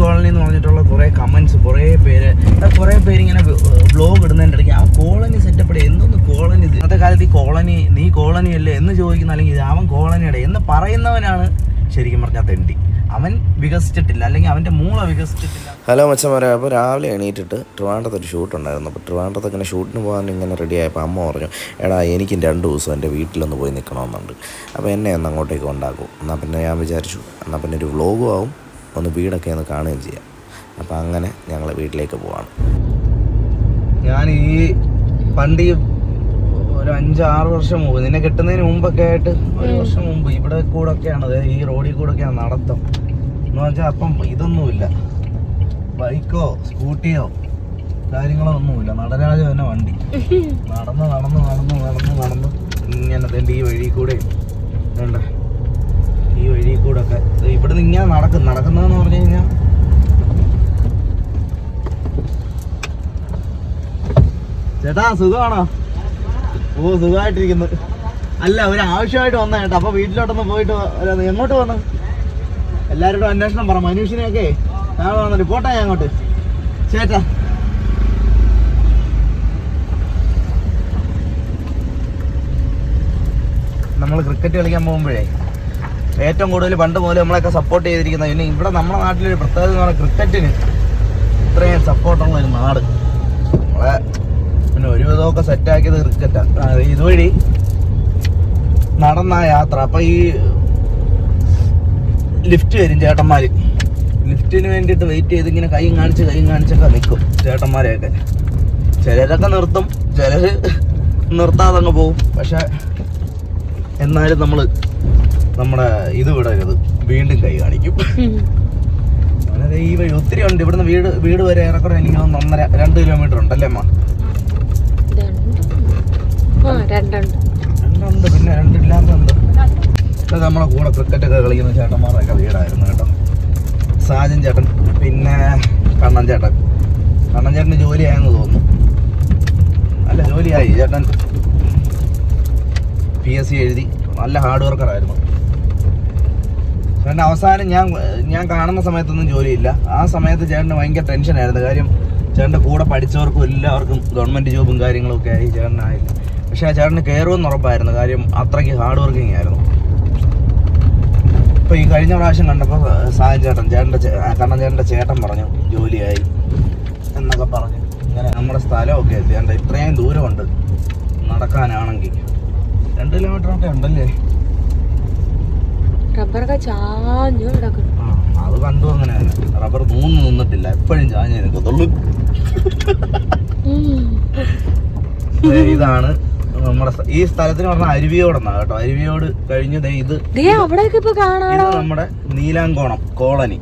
Colony എന്ന് പറഞ്ഞിട്ടുള്ള കുറേ കമൻസ് കുറേ പേര് കുറേ പേര് ഇങ്ങനെ ബ്ലോഗ് ഇടുന്നതിന്റെ ആ കോളനി സെറ്റപ്പ് എന്തൊന്ന് കോളനി ഇന്നത്തെ കാലത്ത് ഈ കോളനി നീ കോളനി അല്ലേ എന്ന് ചോദിക്കുന്ന അല്ലെങ്കിൽ അവൻ കോളനിയുടെ എന്ന് പറയുന്നവനാണ് ശരിക്കും പറഞ്ഞാൽ തെണ്ടി. അവൻ വികസിച്ചിട്ടില്ല അല്ലെങ്കിൽ അവന്റെ മൂള വികസിച്ചിട്ടില്ല. ഹലോ മച്ചന്മാരെ അപ്പോൾ രാവിലെ എണീറ്റിട്ട് ട്രിവാൻഡ്രത്ത് ഒരു ഷൂട്ട് ഉണ്ടായിരുന്നു. അപ്പോൾ ട്രിവാൻഡ്രത്ത് ഇങ്ങനെ ഷൂട്ടിന് പോകാൻ ഇങ്ങനെ റെഡി ആയപ്പോൾ അമ്മ പറഞ്ഞു എടാ എനിക്കും രണ്ട് ദിവസം എന്റെ വീട്ടിലൊന്ന് പോയി നിൽക്കണമെന്നുണ്ട്. അപ്പോൾ എന്നെ ഒന്ന് അങ്ങോട്ടേക്ക് ഉണ്ടാക്കും എന്നാൽ പിന്നെ ഞാൻ വിചാരിച്ചു എന്നാൽ പിന്നെ ഒരു വ്ലോഗും ആവും. ഒന്ന് വീടൊക്കെ ഒന്ന് കാണുകയും ചെയ്യാം. അപ്പോൾ അങ്ങനെ ഞങ്ങൾ വീട്ടിലേക്ക് പോവാണ്. ഞാൻ ഈ പണ്ട് ഈ ഒരു അഞ്ചാറ് വർഷം മുമ്പ് നിന്നെ കിട്ടുന്നതിന് മുമ്പൊക്കെ ആയിട്ട് ഒരു വർഷം മുമ്പ് ഇവിടെ കൂടെ ഒക്കെയാണ് അതായത് ഈ റോഡിൽ കൂടെ ഒക്കെയാണ് നടത്തം. എന്ന് വെച്ചാൽ അപ്പം ഇതൊന്നുമില്ല. ബൈക്കോ സ്കൂട്ടിയോ കാര്യങ്ങളോ ഒന്നുമില്ല നടരാജ തന്നെ വണ്ടി. നടന്ന് നടന്ന് നടന്ന് നടന്ന് നടന്ന് ഇങ്ങനെ തന്നെ ഈ വഴി കൂടെ. വേണ്ട ഈ വഴി കൂടെ ഒക്കെ ഇവിടെ നിന്ന് ഇങ്ങനെ നടക്കും നടക്കുന്നതെന്ന് പറഞ്ഞു കഴിഞ്ഞാൽ ചേട്ടാ സുഖമാണോ? ഓ സുഖമായിട്ടിരിക്കുന്നു. അല്ല ഒരു ആവശ്യമായിട്ട് വന്ന ചേട്ടാ അപ്പൊ വീട്ടിലോട്ടൊന്ന് പോയിട്ട് എങ്ങോട്ട് വന്നു? എല്ലാവരോടും അന്വേഷണം പറ. മനുഷ്യനെയൊക്കെ നാളെ വന്നു. റിപ്പോർട്ടാ ഞാൻ അങ്ങോട്ട്. ചേട്ടാ. നമ്മൾ ക്രിക്കറ്റ് കളിക്കാൻ പോകുമ്പോഴേ ഏറ്റവും കൂടുതൽ പണ്ട് മുതൽ നമ്മളെയൊക്കെ സപ്പോർട്ട് ചെയ്തിരിക്കുന്ന പിന്നെ ഇവിടെ നമ്മുടെ നാട്ടിലൊരു പ്രത്യേകത എന്ന് പറഞ്ഞാൽ ക്രിക്കറ്റിന് ഇത്രയും സപ്പോർട്ടുള്ള ഒരു നാട്. നമ്മളെ പിന്നെ ഒരു വിധമൊക്കെ സെറ്റാക്കിയത് ക്രിക്കറ്റാണ് ഇതുവഴി നടന്ന യാത്ര. അപ്പൊ ഈ ലിഫ്റ്റ് വരും ചേട്ടന്മാര്. ലിഫ്റ്റിന് വേണ്ടിയിട്ട് വെയിറ്റ് ചെയ്ത് ഇങ്ങനെ കൈയും കാണിച്ച് കൈയും കാണിച്ചൊക്കെ നിൽക്കും ചേട്ടന്മാരെയൊക്കെ. ചിലരൊക്കെ നിർത്തും ചിലർ നിർത്താതെ അങ്ങ് പോവും. പക്ഷെ എന്നാലും നമ്മൾ നമ്മുടെ ഇത് വിടരുത്. വീണ്ടും കൈ കാണിക്കും. അങ്ങനെ ഈ വഴി ഒത്തിരി ഉണ്ട്. ഇവിടുന്ന് വീട് വീട് വരെ ഏറെക്കുറെ എനിക്ക് ഒന്നര രണ്ട് കിലോമീറ്റർ ഉണ്ടല്ലേ അമ്മ? രണ്ടുണ്ട്. പിന്നെ രണ്ടില്ലാത്തുണ്ട് നമ്മളെ കൂടെ ക്രിക്കറ്റ് ഒക്കെ കളിക്കുന്ന ചേട്ടന്മാരൊക്കെ വീടായിരുന്നു കേട്ടോ. സാജൻ ചേട്ടൻ പിന്നെ കണ്ണൻ ചേട്ടൻ. കണ്ണൻ ചേട്ടന് ജോലിയായെന്ന് തോന്നുന്നു. നല്ല ജോലിയായി. ചേട്ടൻ പി എസ് സി എഴുതി. നല്ല ഹാർഡ് വർക്കറായിരുന്നു ചേട്ടൻ അവസാനം ഞാൻ ഞാൻ കാണുന്ന സമയത്തൊന്നും ജോലിയില്ല. ആ സമയത്ത് ചേട്ടന് ഭയങ്കര ടെൻഷനായിരുന്നു കാര്യം ചേട്ടന്റെ കൂടെ പഠിച്ചവർക്കും എല്ലാവർക്കും ഗവൺമെന്റ് ജോബും കാര്യങ്ങളൊക്കെ ആയി. ചേട്ടനായില്ല. പക്ഷേ ആ ചേട്ടന് കയറുമെന്ന് ഉറപ്പായിരുന്നു. കാര്യം അത്രയ്ക്ക് ഹാർഡ് വർക്കിംഗ് ആയിരുന്നു. ഇപ്പൊ ഈ കഴിഞ്ഞ പ്രാവശ്യം കണ്ടപ്പോൾ സായൻ ചേട്ടൻ ചേട്ടന്റെ കണ്ണൻ ചേട്ടന്റെ ചേട്ടൻ പറഞ്ഞു ജോലിയായി എന്നൊക്കെ പറഞ്ഞു. ഇങ്ങനെ നമ്മുടെ സ്ഥലമൊക്കെ എത്തി. ഇത്രയും ദൂരമുണ്ട് നടക്കാനാണെങ്കിൽ. രണ്ട് കിലോമീറ്റർ ഒക്കെ ഉണ്ടല്ലേ? റബ്ബറൊക്കെ ചാഞ്ഞു കിടക്കുന്നു. അത് കണ്ടു അങ്ങനെ റബ്ബർ മൂന്ന് നിന്നിട്ടില്ല. എപ്പോഴും ചാഞ്ഞു നിൽക്കത്തുള്ളൂ. ഇതാണ് നമ്മുടെ ഈ സ്ഥലത്തിന് പറഞ്ഞ അരുവിയോടെന്നാ കേട്ടോ. അരുവിയോട് കഴിഞ്ഞ് ദേ ഇത് ദേ അവിടെയൊക്കെ ഇപ്പൊ ഇത് കാണാടോ നമ്മുടെ നീലാങ്കോണം കോളനി.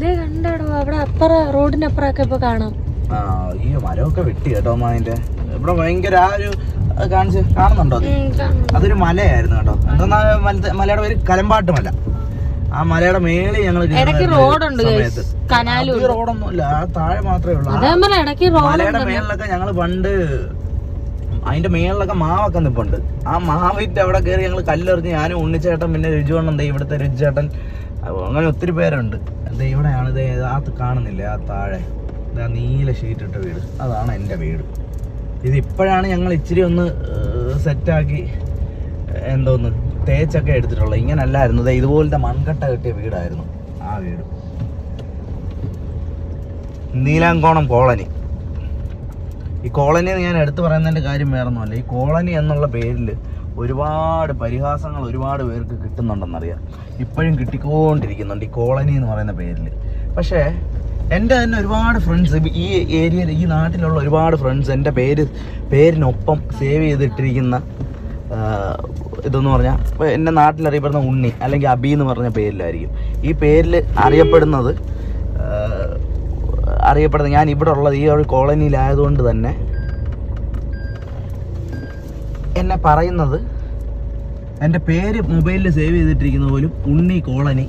ദേ കണ്ടാടോ അവിടെ അപ്പുറ റോഡിന്റെ അപ്പുറമൊക്കെ ഇപ്പൊ കാണാം. ആ ഈ മരമൊക്കെ വെട്ടി കേട്ടോ അമ്മ അതിന്റെ ഇവിടെ ഭയങ്കര ആ ഒരു കാണിച്ച് കാണുന്നുണ്ടോ അത്? അതൊരു മലയായിരുന്നു കേട്ടോ. എന്തെന്നാ മലത്തെ- മലയുടെ പേര്? കലമ്പാട്ട് മല. ആ മലയുടെ മേളിൽ ഞങ്ങൾ റോഡുണ്ട്. റോഡൊന്നും ഇല്ല ആ താഴെ മാത്രമേ ഉള്ളൂ. മലയുടെ മേളിലൊക്കെ ഞങ്ങൾ പണ്ട് അതിന്റെ മേളിലൊക്കെ മാവൊക്കെ നിപ്പുണ്ട്. ആ മാവിറ്റ് അവിടെ കയറി ഞങ്ങൾ കല്ലെറിഞ്ഞ് ഞാനും ഉണ്ണിച്ചേട്ടൻ പിന്നെ രുചിവണ്ണം ദേ ഇവിടുത്തെ രുചിച്ചേട്ടൻ. അങ്ങനെ ഒത്തിരി പേരുണ്ട്. ദേ ഇവിടെയാണ് ദേ ആ കാണുന്നില്ലേ ആ താഴെ. ഇതാ നീല ഷീറ്റ് ഇട്ട വീട്. അതാണ് എന്റെ വീട്. ഇത് ഞങ്ങൾ ഇച്ചിരി ഒന്ന് സെറ്റാക്കി എന്തോന്ന് തേച്ചൊക്കെ എടുത്തിട്ടുള്ളത്. ഇങ്ങനല്ലായിരുന്നു. ഇതുപോലത്തെ മൺകട്ട കെട്ടിയ വീടായിരുന്നു ആ വീട്. നീലാങ്കോണം കോളനി. ഈ കോളനി എന്ന് ഞാൻ എടുത്തു പറയുന്നതിന്റെ കാര്യം വേറൊന്നുമല്ല. ഈ കോളനി എന്നുള്ള പേരിൽ ഒരുപാട് പരിഹാസങ്ങൾ ഒരുപാട് പേർക്ക് കിട്ടുന്നുണ്ടെന്നറിയാം. ഇപ്പോഴും കിട്ടിക്കൊണ്ടിരിക്കുന്നുണ്ട് ഈ കോളനി എന്ന് പറയുന്ന പേരിൽ പക്ഷേ എന്റെ തന്നെ ഒരുപാട് ഫ്രണ്ട്സ് ഈ ഏരിയയിൽ ഈ നാട്ടിലുള്ള ഒരുപാട് ഫ്രണ്ട്സ് എന്റെ പേര് പേരിനൊപ്പം സേവ് ചെയ്തിട്ടിരിക്കുന്ന ഇതെന്ന് പറഞ്ഞാൽ എന്റെ നാട്ടിൽ അറിയപ്പെടുന്ന ഉണ്ണി അല്ലെങ്കിൽ അബി എന്ന് പറഞ്ഞ പേരിലായിരിക്കും. ഈ പേരിൽ അറിയപ്പെടുന്നത് അറിയപ്പെടുന്നത്. ഞാൻ ഇവിടെ ഉള്ളത് ഈ ഒരു കോളനിയിലായതുകൊണ്ട് തന്നെ എന്നെ പറയുന്നത് എന്റെ പേര് മൊബൈലിൽ സേവ് ചെയ്തിട്ടിരിക്കുന്ന പോലും ഉണ്ണി കോളനി.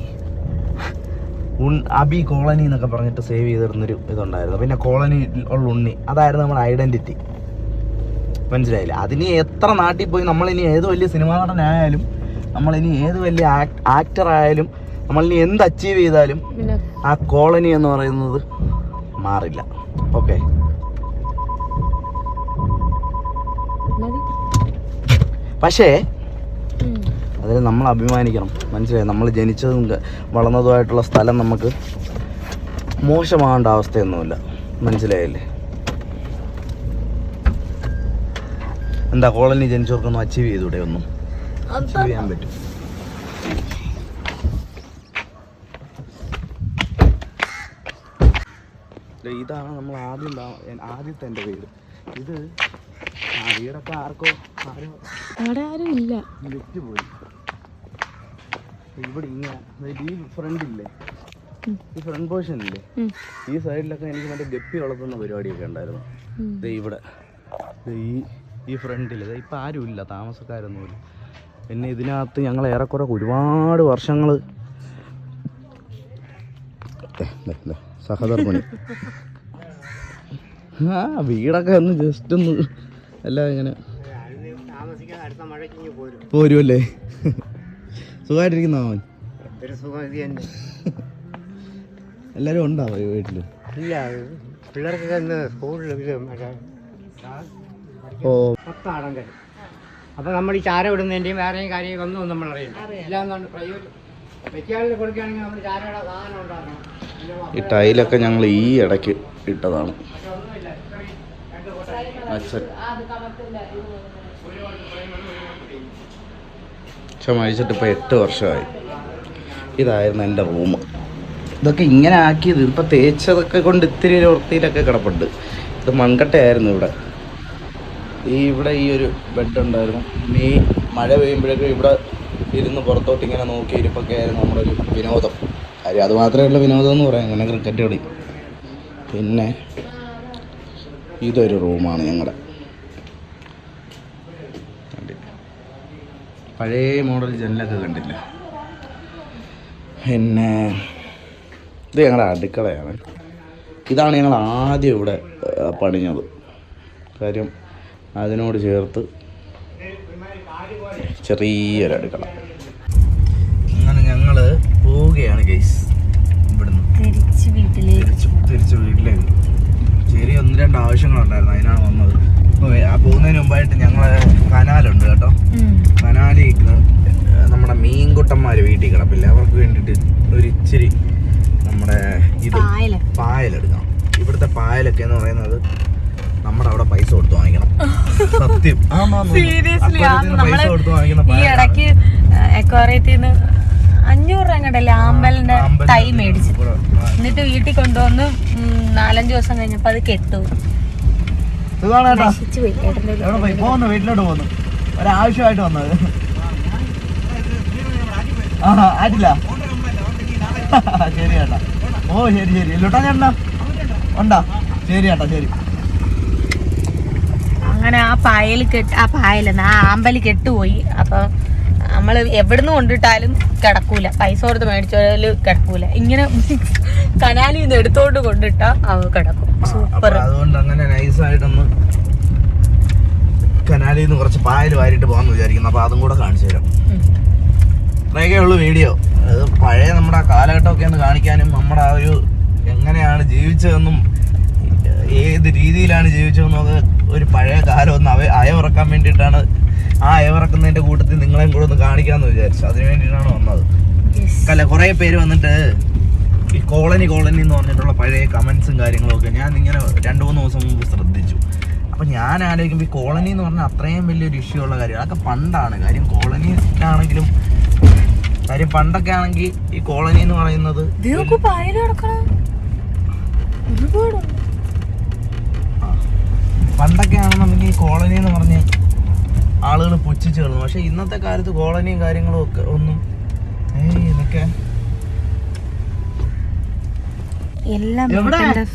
ഉൺ അബി കോളനി എന്നൊക്കെ പറഞ്ഞിട്ട് സേവ് ചെയ്തിരുന്നൊരു ഇതുണ്ടായിരുന്നു. പിന്നെ കോളനി ഉള്ള ഉണ്ണി. അതായിരുന്നു നമ്മുടെ ഐഡന്റിറ്റി മനസ്സിലായില്ല? അതിനി എത്ര നാട്ടിൽ പോയി നമ്മളിനി ഏത് വലിയ സിനിമാ നടനായാലും നമ്മളിനി ഏത് വലിയ ആക്ടർ ആയാലും നമ്മൾ ഇനി എന്ത് അച്ചീവ് ചെയ്താലും ആ കോളനി എന്ന് പറയുന്നത് മാറില്ല. ഓക്കെ പക്ഷേ. അതിൽ നമ്മൾ അഭിമാനിക്കണം. മനസ്സിലായി? നമ്മൾ ജനിച്ചതും വളർന്നതുമായിട്ടുള്ള സ്ഥലം നമുക്ക് മോശമാകേണ്ട അവസ്ഥയൊന്നുമില്ല. മനസ്സിലായില്ലേ? എന്താ കോളനി ജനിച്ചവർക്കൊന്നും അച്ചീവ് ചെയ്തൂടെ ഒന്നും? അച്ചീവ് ചെയ്യാൻ പറ്റും. ഇതാണ് നമ്മൾ ആദ്യം ആദ്യത്തെ എന്റെ വീട്. ഇത് ആ വീടൊക്കെ ആർക്കോ ആരും അവിടെ ആരും ഇല്ല. വിറ്റ് പോയി ഇവിടെ ഇങ്ങനെ ഈ ഫ്രണ്ട് ഇല്ലേ? ഈ ഫ്രണ്ട് പോർഷൻ ഇല്ലേ? ഈ സൈഡിലൊക്കെ എനിക്ക് മറ്റേ ഗപ്പി വളർത്തുന്ന പരിപാടിയൊക്കെ ഉണ്ടായിരുന്നു. ഇത് ഇവിടെ. ഈ ഈ ഫ്രണ്ടിൽ ഇപ്പം ഇല്ല താമസക്കാരൊന്നുമില്ല പിന്നെ ഇതിനകത്ത് ഞങ്ങൾ ഏറെക്കുറെ ഒരുപാട് വർഷങ്ങൾ സഹധർമ്മിണി. ആ വീടൊക്കെ ഒന്ന് ജസ്റ്റ് ഒന്ന് എല്ലാം ഇങ്ങനെ പോരുമല്ലേ സുഖമായിട്ടിരിക്കുന്ന അവൻ? എല്ലാരും ഉണ്ടാവോ ഈ വീട്ടിൽ? ഇല്ല പിള്ളേർക്കൊക്കെ ഇന്ന് സ്കൂളിൽ അപ്പോൾ നമ്മൾ ഈ ചാര വിടുന്നതിന്റെയും വേറെയും കാര്യങ്ങളൊന്നും നമ്മൾ അറിയില്ല ഇല്ലാന്നാണ് പ്രൈവറ്റ് ഈ ടൈലൊക്കെ ഞങ്ങൾ ഈ ഇടയ്ക്ക് ഇട്ടതാണ്. പക്ഷെ മരിച്ചിട്ട് ഇപ്പോൾ എട്ട് വർഷമായി. ഇതായിരുന്നു എന്റെ റൂം. ഇതൊക്കെ ഇങ്ങനെ ആക്കിയത് ഇപ്പം തേച്ചതൊക്കെ കൊണ്ട് ഇത്തിരി ഒരു വൃത്തിയിലൊക്കെ കിടപ്പുണ്ട്. ഇത് മൺകട്ടയായിരുന്നു ഇവിടെ. ഈ ഇവിടെ ഈ ഒരു ബെഡ് ഉണ്ടായിരുന്നു. ഈ മഴ പെയ്യുമ്പോഴൊക്കെ ഇവിടെ ഇരുന്ന് പുറത്തോട്ട് ഇങ്ങനെ നോക്കി ഇരിപ്പൊക്കെ ആയിരുന്നു ഒരു വിനോദം. കാര്യം അത് മാത്രമേ ഉള്ള വിനോദം എന്ന് പറയാം. അങ്ങനെ ക്രിക്കറ്റ് കളി. പിന്നെ ഇതൊരു റൂമാണ് ഞങ്ങളുടെ? പഴയ മോഡൽ ജനലൊക്കെ കണ്ടില്ല? പിന്നെ ഇത് ഞങ്ങളുടെ അടുക്കളയാണ്. ഇതാണ് ഞങ്ങൾ ആദ്യം ഇവിടെ പണിഞ്ഞത്. കാര്യം അതിനോട് ചേർത്ത് ചെറിയൊരു അടുക്കള. പോവുകയാണ് ഗൈസ് ഇവിടുന്ന്. തിരിച്ച് വീട്ടിലേക്ക് തിരിച്ച് തിരിച്ച് വീട്ടിലേക്ക്. ചെറിയ ഒന്ന് രണ്ട് ആവശ്യങ്ങളുണ്ടായിരുന്നു. അതിനാണ് വന്നത്. പോകുന്നതിന് മുമ്പായിട്ട് ഞങ്ങളെ കനാലുണ്ട് കേട്ടോ. കനാലേക്ക് നമ്മുടെ മീൻകുട്ടന്മാർ വീട്ടിൽ കിടപ്പില്ല? അവർക്ക് വേണ്ടിയിട്ട് ഒരു ഇച്ചിരി നമ്മുടെ ഇത് പായല പായലെടുക്കണം ഇവിടുത്തെ പായലൊക്കെ എന്ന് പറയുന്നത് നമ്മുടെ അവിടെ പൈസ കൊടുത്ത് വാങ്ങിക്കണം. സത്യം. സീരിയസ്ലി കൊടുത്ത് ഈ. ഇടയ്ക്ക് നിന്ന് അഞ്ഞൂറ് രൂപ കണ്ടല്ലേ ആമ്പലിന്റെ തൈ മേടിച്ചു. എന്നിട്ട് വീട്ടിൽ കൊണ്ടുവന്ന് നാലഞ്ച് ദിവസം കഴിഞ്ഞപ്പോ അത് കെട്ടു. പോകുന്നു വീട്ടിലോട്ട് പോകുന്നു ഒരാവശ്യമായിട്ട് വന്നത്. ആ ആയിട്ടില്ല? ശരി ചേട്ടാ ഓ ശരി ശരി. ഇല്ലോട്ടാ ചേട്ടനാ? ഉണ്ടാ? ശരി ചേട്ടാ ശരി. അങ്ങനെ ആ പായൽ കെട്ട് ആ പായലെന്ന് ആ ആമ്പൽ കെട്ടുപോയി. അപ്പൊ നമ്മൾ എവിടുന്ന് കൊണ്ടിട്ടാലും കിടക്കൂല. പൈസ കൊടുത്ത് മേടിച്ചാലും കിടക്കൂല. ഇങ്ങനെ കനാലിൽ നിന്ന് എടുത്തോണ്ട് കൊണ്ടിട്ടാ അവ കിടക്കും. സൂപ്പർ അതുകൊണ്ട് അങ്ങനെ നൈസായിട്ടൊന്ന് കനാലിൽ നിന്ന് കുറച്ച് പായൽ വാരിയിട്ട് പോകാന്ന് വിചാരിക്കുന്നു. അപ്പൊ അതും കൂടെ കാണിച്ചു തരാം. അത്രയൊക്കെ ഉള്ളു വീഡിയോ. അത് പഴയ നമ്മുടെ ആ കാലഘട്ടമൊക്കെ ഒന്ന് കാണിക്കാനും നമ്മുടെ ആ ഒരു എങ്ങനെയാണ് ജീവിച്ചതെന്നും ഏത് രീതിയിലാണ് ജീവിച്ചതെന്നും ഒക്കെ ഒരു പഴയ കാലം ഒന്ന് അവ അയവിറക്കാൻ വേണ്ടിയിട്ടാണ് ആ അയവിറക്കുന്നതിന്റെ കൂട്ടത്തിൽ നിങ്ങളെയും കൂടെ ഒന്ന് കാണിക്കാന്ന് വിചാരിച്ചു. അതിന് വേണ്ടിയിട്ടാണ് വന്നത്. അല്ല കുറേ പേര് വന്നിട്ട് ഈ കോളനി കോളനി എന്ന് പറഞ്ഞിട്ടുള്ള പഴയ കമന്റ്സും കാര്യങ്ങളും ഒക്കെ ഞാൻ ഇങ്ങനെ രണ്ട് മൂന്ന് ദിവസം മുമ്പ് ശ്രദ്ധിച്ചു. അപ്പം ഞാൻ ആലോചിക്കുമ്പോൾ ഈ കോളനി എന്ന് പറഞ്ഞാൽ അത്രയും വലിയൊരു ഇഷ്യൂ ഉള്ള കാര്യം. അതൊക്കെ പണ്ടാണ്. കാര്യം കോളനിയിലാണെങ്കിലും കാര്യം പണ്ടൊക്കെ ആണെങ്കിൽ ഈ കോളനി എന്ന് പറയുന്നത് പണ്ടൊക്കെ ആണെന്നുണ്ടെങ്കിൽ ഈ കോളനി എന്ന് പറഞ്ഞ് ആളുകൾ പുച്ഛിച്ചു കളഞ്ഞു പക്ഷെ ഇന്നത്തെ കാലത്ത് കോളനിയും കാര്യങ്ങളും ഒക്കെ ഒന്നും ഏയ് ഇതൊക്കെ എല്ലാം?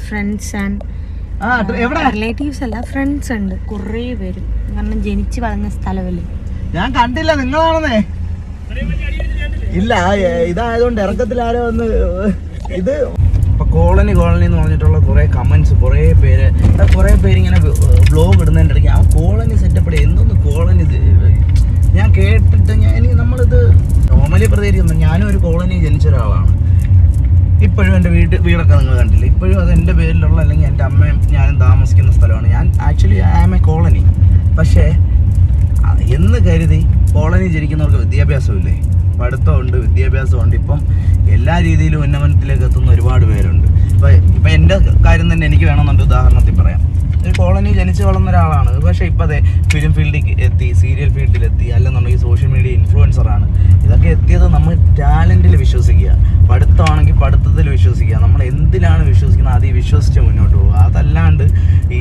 ഫ്രണ്ട്സ് ആൻഡ് റിലേറ്റീവ്സ് അല്ല ഫ്രണ്ട്സ് ഉണ്ട്. കുറേ പേര്. കാരണം ജനിച്ചു വളർന്ന സ്ഥലമല്ലേ ഞാൻ കണ്ടില്ല നിങ്ങളാണെന്നേ. ഇല്ല ഇതായതുകൊണ്ട് ഇറക്കത്തിൽ ആരോ ഒന്ന് ഇത് ഇപ്പൊ കോളനി കോളനി എന്ന് പറഞ്ഞിട്ടുള്ള കുറെ കമന്റ്സ് കുറെ പേര് കുറെ പേര് ഇങ്ങനെ ബ്ലോഗ് ഇടുന്നതിന്റെ ഇടയ്ക്ക് ആ കോളനി സെറ്റപ്പ് എന്തോന്ന് കോളനി ഇത്? ഞാൻ കേട്ടിട്ട് ഞാൻ നമ്മളിത് നോർമലി പ്രതികരിക്കുന്നു ഞാനും ഒരു കോളനി ജനിച്ച ഒരാളാണ്. ഇപ്പോഴും എന്റെ വീട് വീടൊക്കെ നിങ്ങൾ കണ്ടില്ല? ഇപ്പോഴും അത് എന്റെ പേരിലുള്ള അല്ലെങ്കിൽ എന്റെ അമ്മയും ഞാനും താമസിക്കുന്ന സ്ഥലമാണ്. ഞാൻ actually I am a colony പക്ഷേ എന്ന് കരുതി കോളനി ജനിക്കുന്നവർക്ക് വിദ്യാഭ്യാസമില്ലേ? പഠിത്തമുണ്ട് വിദ്യാഭ്യാസമുണ്ട്. ഇപ്പം എല്ലാ രീതിയിലും ഉന്നമനത്തിലേക്ക് എത്തുന്ന ഒരുപാട് പേരുണ്ട്. ഇപ്പം ഇപ്പം എന്റെ കാര്യം തന്നെ എനിക്ക് വേണമെന്നുണ്ട്. ഉദാഹരണത്തിൽ പറയാം. ഒരു കോളനി ജനിച്ചു വളർന്ന ഒരാളാണ്. പക്ഷേ ഇപ്പം അതെ ഫിലിം ഫീൽഡിൽ എത്തി സീരിയൽ ഫീൽഡിൽ എത്തി അല്ലെന്നുണ്ടെങ്കിൽ സോഷ്യൽ മീഡിയ ഇൻഫ്ലുവൻസറാണ് ഇതൊക്കെ എത്തിയത് നമ്മൾ ടാലന്റിൽ വിശ്വസിക്കുക. പഠിത്തമാണെങ്കിൽ പഠിത്തത്തിൽ വിശ്വസിക്കുക. നമ്മൾ എന്തിലാണ് വിശ്വസിക്കുന്നത്? ആദ്യം വിശ്വസിച്ച് മുന്നോട്ട് പോകുക അതല്ലാണ്ട് ഈ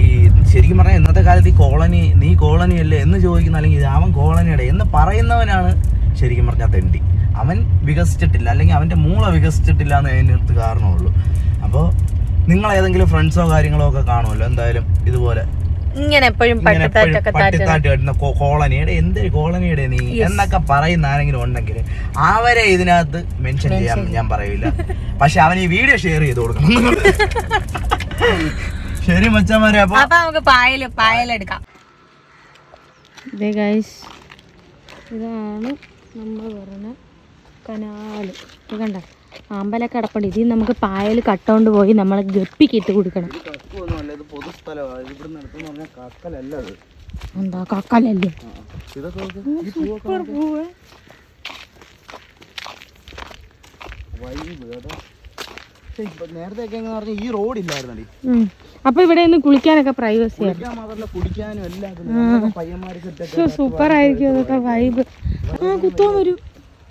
ശരിക്കും പറഞ്ഞാൽ ഇന്നത്തെ കാലത്ത് ഈ കോളനി നീ കോളനി അല്ലേ എന്ന് ചോദിക്കുന്ന അല്ലെങ്കിൽ അവൻ കോളനിയുടെ എന്ന് പറയുന്നവനാണ് ശരിക്കും പറഞ്ഞാൽ തെണ്ടി. അവൻ വികസിച്ചിട്ടില്ല. അല്ലെങ്കിൽ അവന്റെ മൂള വികസിച്ചിട്ടില്ല എന്ന് അതിനകത്ത് കാരണമുള്ളൂ. അപ്പോൾ നിങ്ങൾ ഏതെങ്കിലും ഫ്രണ്ട്സോ കാര്യങ്ങളോ ഒക്കെ കാണുമല്ലോ എന്തായാലും ഇതുപോലെ. ഇങ്ങനെ എപ്പോഴും പട്ടിത്താട്ട് കെട്ടുന്ന കോളനിയുടെ എന്ത് കോളനിയുടെ നീ? എന്നൊക്കെ പറയുന്ന ആരെങ്കിലും ഉണ്ടെങ്കിൽ അവരെ ഇതിനകത്ത് മെൻഷൻ ചെയ്യാൻ ഞാൻ പറയില്ല. പക്ഷെ അവൻ ഈ വീഡിയോ ഷെയർ ചെയ്ത് കൊടുക്കണം. ശരി മച്ചന്മാരെ അപ്പൊ നമുക്ക് പായൽ പായലെടുക്കാം ഇതാണ് നമ്മൾ പറഞ്ഞ കനാല്. കണ്ട? ആമ്പലൊക്കെ അടപ്പുണ്ട്. ഇതിൽ നമുക്ക് പായൽ കട്ടോണ്ട് പോയി നമ്മൾ ഗപ്പിക്ക് ഇട്ട് കൊടുക്കണം. എന്താ കക്കലല്ലേ? നോക്ക്. ഈ നേരത്തെ റോഡ് ഇല്ലായിരുന്നടി. അപ്പൊ ഇവിടെ നിന്ന് കുളിക്കാനൊക്കെ പ്രൈവസി സൂപ്പർ ആയിരിക്കും അതൊക്കെ വൈബ്. ആ കുത്തോ വരും.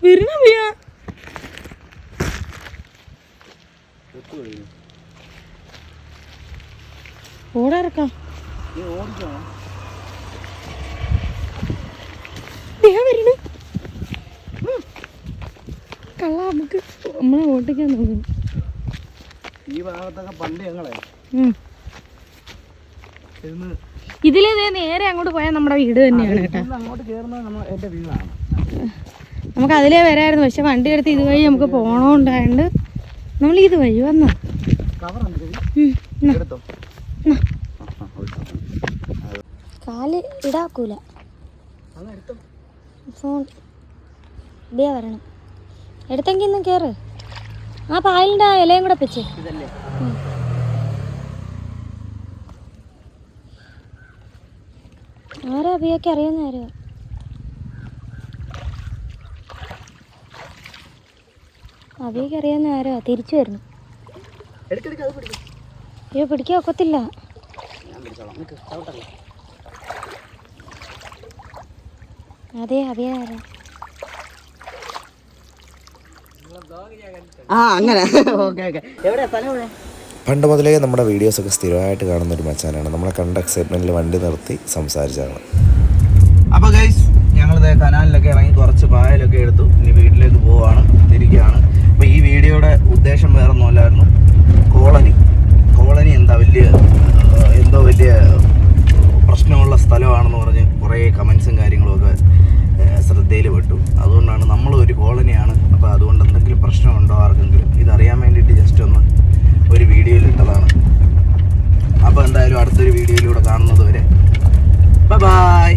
വരണ വരണു. കള്ള നമുക്ക് നമ്മളെ ഓട്ടിക്കാൻ നോക്കുന്നു ഈ ഭാഗത്തൊക്കെ പണ്ട് ഞങ്ങളെ. ഇതിലേ നേരെ അങ്ങോട്ട് പോയാൽ നമ്മുടെ വീട് തന്നെയാണ് കേട്ടോ. നമുക്ക് അതിലേ വരായിരുന്നു. പക്ഷെ വണ്ടി എടുത്ത് ഇതുവഴി നമുക്ക് പോണോണ്ടായോണ്ട് നമ്മൾ ഇത് വഴി വന്നോ? കാൽ ഇടാക്കൂല. ഫോൺ. ഇടിയാ വരണം. എടുത്തെങ്കിൽ ഇന്ന് കയറ് ആ പായലിന്റെ ആ ഇലയും കൂടെ വെച്ച്. ഇതല്ലേ? ആരാ അഭിയൊക്കെ അറിയുന്ന ആരാ? അഭിയൊക്കെ അറിയാവുന്ന ആരോ? തിരിച്ചു വരുന്നു. അയ്യോ പിടിക്കാൻ ഒക്കത്തില്ല. അതെ അഭിയ ആരാ? ആ അങ്ങനെ. Okay okay. എവിടെയാ സ്ഥലം എവിടെ? പണ്ട് മുതലേ നമ്മുടെ വീഡിയോസ് ഒക്കെ സ്ഥിരമായിട്ട് കാണുന്ന ഒരു മച്ചാനാണ്. നമ്മളെ കണ്ട എക്സൈറ്റ്മെന്റിൽ വണ്ടി നിർത്തി സംസാരിച്ചാണ് അപ്പോൾ ഗൈസ് ഞങ്ങളിത് കനാലിലൊക്കെ ഇറങ്ങി കുറച്ച് പായലൊക്കെ എടുത്തു. ഇനി വീട്ടിലേക്ക് പോവാണ്. തിരിക്കുകയാണ് വീഡിയോയുടെ ഉദ്ദേശം വേറെ ഒന്നുമല്ലായിരുന്നു കോളനി. കോളനി എന്താ വലിയ എന്തോ വലിയ പ്രശ്നമുള്ള സ്ഥലമാണെന്ന് പറഞ്ഞ് കുറേ കമൻസും കാര്യങ്ങളുമൊക്കെ ശ്രദ്ധയിൽ പെട്ടു. അതുകൊണ്ടാണ് നമ്മൾ ഒരു കോളനിയാണ്. അപ്പോൾ അതുകൊണ്ട് എന്തെങ്കിലും പ്രശ്നമുണ്ടോ ആർക്കെങ്കിലും? ഇതറിയാൻ വേണ്ടിയിട്ട് ജസ്റ്റ് ഒന്ന് ഒരു വീഡിയോയിൽ ഇട്ടതാണ്. അപ്പോൾ എന്തായാലും അടുത്തൊരു വീഡിയോയിലൂടെ കാണുന്നത് വരെ. ബൈ